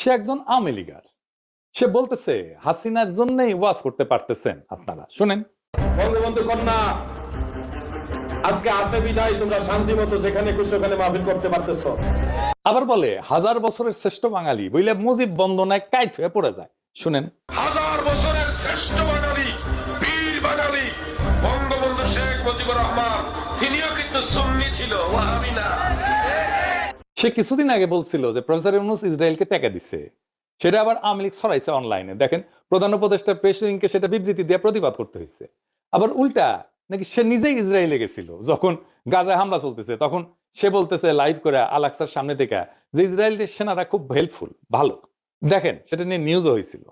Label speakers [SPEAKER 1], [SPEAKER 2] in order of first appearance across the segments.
[SPEAKER 1] সে একজন আওয়ামী লীগার। সে বলতেছে হাসিনার জন্যই ওয়াজ করতে পারতেছেন আপনারা। শুনেন।
[SPEAKER 2] বঙ্গবন্ধু কন্যা আজকে আসে বিদায় তোমরা শান্তি মতো যেখানে খুশি ওখানে মাহফিল করতে পারতেছো।
[SPEAKER 1] আবার বলে হাজার বছরের শ্রেষ্ঠ বাঙালি বইলে মুজিব বন্দনায় কাইট হয়ে পড়ে যায়। শুনেন।
[SPEAKER 3] হাজার বছরের শ্রেষ্ঠ বাঙালি বীর বাঙালি বঙ্গবন্ধু শেখ মুজিবুর রহমান তিনিও কিন্তু সুন্নি ছিল ওয়াহাবি না।
[SPEAKER 1] সে কিছুদিন আগে বলছিল যে প্রফেসর ইউনুস ইসরায়েলকে টাকা দিছে। সেটা আবার আওয়ামী লীগ ছড়াইছে অনলাইনে দেখেন, প্রধান উপদেষ্টা প্রেসিডেন্টকে সেটা বিবৃতি দিয়ে প্রতিবাদ করতে হয়েছে আবার উল্টা, নাকি সে নিজেই ইসরায়েলে গেছিল, যখন গাজায় হামলা চলতেছে। তখন সে বলতেছে লাইভ করে আলাক্সার সামনে থেকে যে ইসরায়েলের সেনারা খুব হেল্পফুল ভালো। দেখেন, সেটা নিয়ে নিউজও হয়েছিল।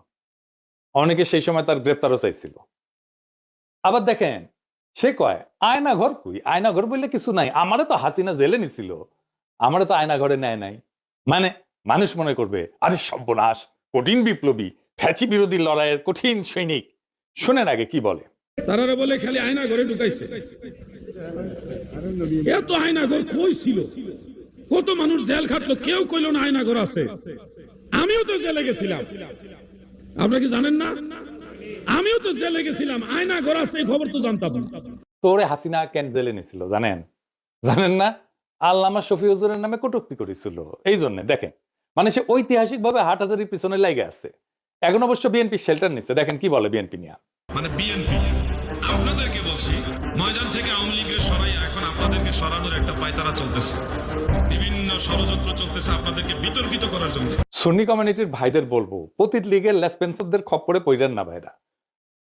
[SPEAKER 1] অনেকে সেই সময় তার গ্রেপ্তারও চাইছিল। আবার দেখেন, সে কয় আয়না ঘর কই? আয়না ঘর বললে কিছু নাই। আমারে তো হাসিনা জেলে নিছিল। আমারও তো আয়না ঘরে নেয় নাই। মানে মানুষ মনে করবে আরে সর্বনাশ কঠিন বিপ্লবী ফ্যাচি বিরোধী লড়াইয়ের কঠিন সৈনিক। শোনেন আগে কি বলে।
[SPEAKER 4] তারা বলে খালি আয়না ঘরে ঢুকাইছে। এত আয়না ঘর কই ছিল? কত মানুষ জেল খাটলো কেউ কইলো না আয়না ঘর আছে। আমিও তো জেলে গেছিলাম। আপনারা কি জানেন না? আমিও তো জেলে গেছিলাম আয়না ঘর আছে এই খবর তো জানতাম। না
[SPEAKER 1] তোরে হাসিনা কেন জেলে নিছিল জানেন? জানেন না? আল্লামা শফি হুজুরের নামে কটুক্তি করেছিল। এই জন্য দেখেন মানে সে ঐতিহাসিক ভাবে হাট হাজারির পিছনে লাগে আছে। এখন অবশ্য বিএনপি শেল্টার নিচ্ছে দেখেন কি বলে বিএনপি নিয়ে?
[SPEAKER 5] মানে বিএনপি আপনাদেরকে বলছি ময়দান থেকে আওয়ামী লীগের সরাই এখন আপনাদেরকে সরানোর একটা পায়তারা চলতেছে। বিভিন্ন ষড়যন্ত্র চলতেছে আপনাদেরকে বিতর্কিত করার জন্য।
[SPEAKER 1] সুন্নি কমিউনিটির ভাইদের বলব পতিত লীগের লেসপেন্সারদের খপ্পরে পড়েন না ভাইরা।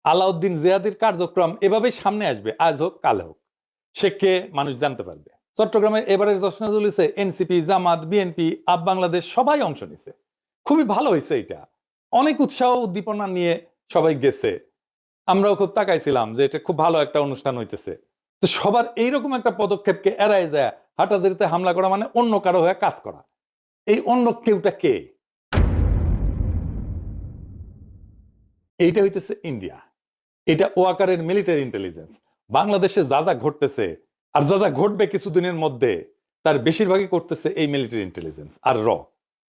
[SPEAKER 1] আলাউদ্দিন জিয়াদির কার্যক্রম এভাবেই সামনে আসবে আজ হোক কাল হোক। সে কে মানুষ জানতে পারবে। চট্টগ্রামে এবারের জশ্নাজুল ইসে এনসিপি, জামাত, বিএনপি, আপ বাংলাদেশ, সবাই অংশ নিছে। খুবই ভালো হয়েছে এটা। অনেক উৎসাহ উদ্দীপনা নিয়ে সবাই গেছে। আমরাও খুব তাকাইছিলাম যে এটা খুব ভালো একটা অনুষ্ঠান হইতেছে। তো সবার এইরকম একটা পদক্ষেপকে এড়াই যায়, হাটাজারিতে হামলা করা মানে অন্য কারও হয়ে কাজ করা। এই অন্য কেউটা কে? এইটা হইতেছে ইন্ডিয়া। এটা ওয়াকারের মিলিটারি ইন্টেলিজেন্স বাংলাদেশে যা যা ঘটতেছে আর যা যা ঘটবে কিছুদিনের মধ্যে তার বেশিরভাগই করতেছে এই মিলিটারি ইন্টেলিজেন্স আর র